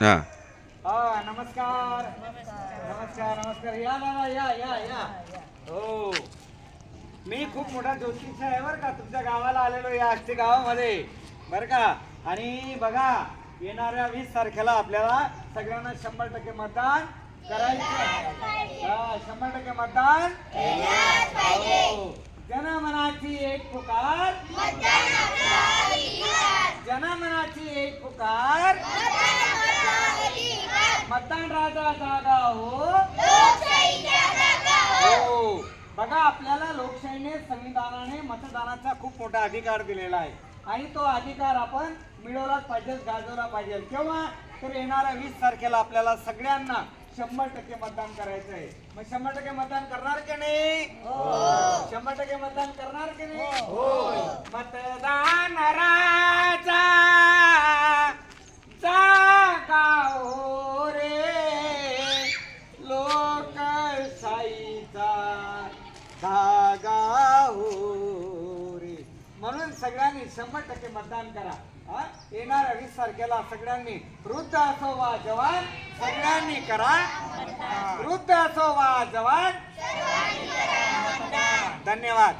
हा. हा नमस्कार. नमस्कार नमस्कार. या दादा या या या हो. मी खूप मोठा ज्योतिष आहे बरं का. तुमच्या गावाला आलेलो या आष्टी गावामध्ये. बरं का? आणि बघा येणाऱ्या वीस तारखेला आपल्याला सगळ्यांना शंभर टक्के मतदान करायचं आहे. हा, शंभर टक्के मतदान हो. जनमनाची एक पुकार जनमनाची एक पुकार मतदान राजा जागा हो. हो. बघा आपल्याला लोकशाहीने संविधानाने मतदानाचा खूप मोठा अधिकार दिलेला आहे. आणि तो अधिकार आपण मिळवलाच पाहिजे गाजवला पाहिजे. केव्हा? तर येणाऱ्या वीस तारखेला आपल्याला सगळ्यांना शंभर टक्के मतदान करायचं आहे. मग शंभर टक्के मतदान करणार की नाही? शंभर टक्के मतदान करणार की नाही? होय. मतदान राजा जागा हो रे लोकशाहीचा धागा हो रे म्हणून सगळ्यांनी शंभर टक्के मतदान करा. हा? येणाऱ्या वीस तारखेला सगळ्यांनी वृद्ध असो वा जवान सगळ्यांनी करा. वृद्ध असो वा जवान धन्यवाद.